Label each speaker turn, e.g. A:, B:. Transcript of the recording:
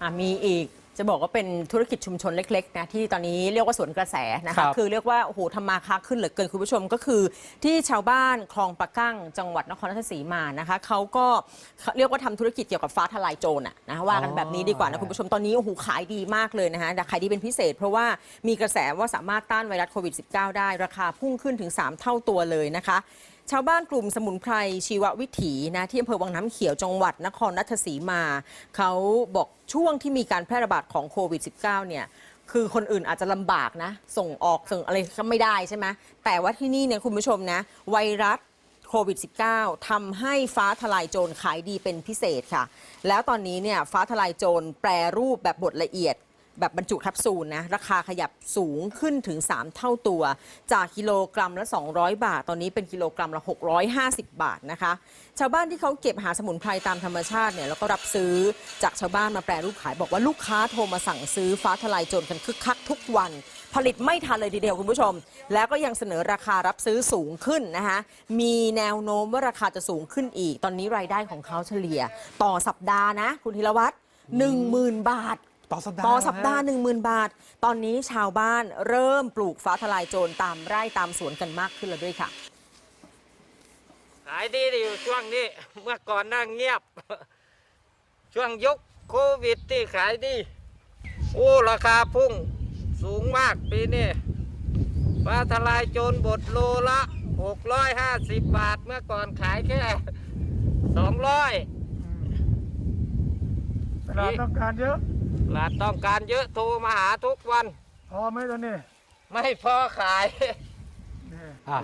A: อะมีอีกจะบอกว่าเป็นธุรกิจชุมชนเล็กๆนะที่ตอนนี้เรียกว่าสวนกระแสนะ
B: ครั
A: คะ
B: บ
A: คือเรียกว่าโอ้โหทำมาค้าขึ้นเหลือเกินคุณผู้ชมก็คือ ที่ชาวบ้านคลองปะกั้งจังหวัดนครราชสีมานะคะเขาก็เรียกว่าทำธุรกิจเกี่ยวกับฟ้าทลายโจรอะนะว่ากันแบบนี้ดีกว่านะคุณผู้ชมตอนนี้โอ้โหขายดีมากเลยนะคะแต่ขายดีเป็นพิเศษ เพราะว่ามีกระแสว่าสามารถต้านไวรัสโควิด -19 ได้ราคาพุ่งขึ้นถึง 3 เท่าตัวเลยนะคะ ชาวบ้านกลุ่มสมุนไพรชีววิถีนะที่อำเภอวังน้ำเขียวจังหวัดนครราชสีมา เขาบอกช่วงที่มีการแพร่ระบาดของโควิด -19 เนี่ยคือคนอื่นอาจจะลำบากนะ ส่งออกส่งอะไรก็ไม่ได้ใช่ไหมแต่ว่าที่นี่เนี่ยคุณผู้ชมนะ ไวรัสโควิด -19 ทำให้ฟ้าทลายโจรขายดีเป็นพิเศษค่ะ แล้วตอนนี้เนี่ยฟ้าทลายโจรแปรรูปแบบบดละเอียด แบบบรรจุแคปซูลนะ ราคาขยับสูงขึ้นถึง 3 เท่าตัว จากกิโลกรัมละ 200 บาท ตอนนี้เป็นกิโลกรัมละ 650 บาทนะคะ ชาวบ้านที่เขาเก็บหาสมุนไพรตามธรรมชาติเนี่ยแล้วก็รับซื้อจากชาวบ้านมาแปรรูปขาย บอกว่าลูกค้าโทรมาสั่งซื้อฟ้าทลายโจรกันคึกคักทุกวัน ผลิตไม่ทันเลยทีเดียวคุณผู้ชม แล้วก็ยังเสนอราคารับซื้อสูงขึ้นนะคะมีแนวโน้มว่าราคาจะสูงขึ้นอีก ตอนนี้รายได้ของเขาเฉลี่ย ต่อสัปดาห์นะ คุณธีรวัตร10,000บาท
B: ต่อสัปดาห์
A: ต่อสัปดาห์
B: นะฮะ
A: หนึ่งหมื่นบาท ตอนนี้ชาวบ้านเริ่มปลูกฟ้าทลายโจรตามไร่ตามสวนกันมากขึ้นแล้วด้วยค่ะ
C: ขายดีดีอยู่ช่วงนี้เมื่อก่อนนั่งเงียบ ช่วงยุคโควิดที่ขายดีโอ้ราคาพุ่งสูงมากปีนี้ปลาทลายโจรบดโลละ 650 บาทเมื่อก่อนขายแค่ 200
D: ตลาดต้องการเยอะ
C: หลาดต้องการเยอะโทรมาหาทุกวัน
D: พอไหมตอนนี้
C: ไม่พอขาย
D: นี่
B: อะ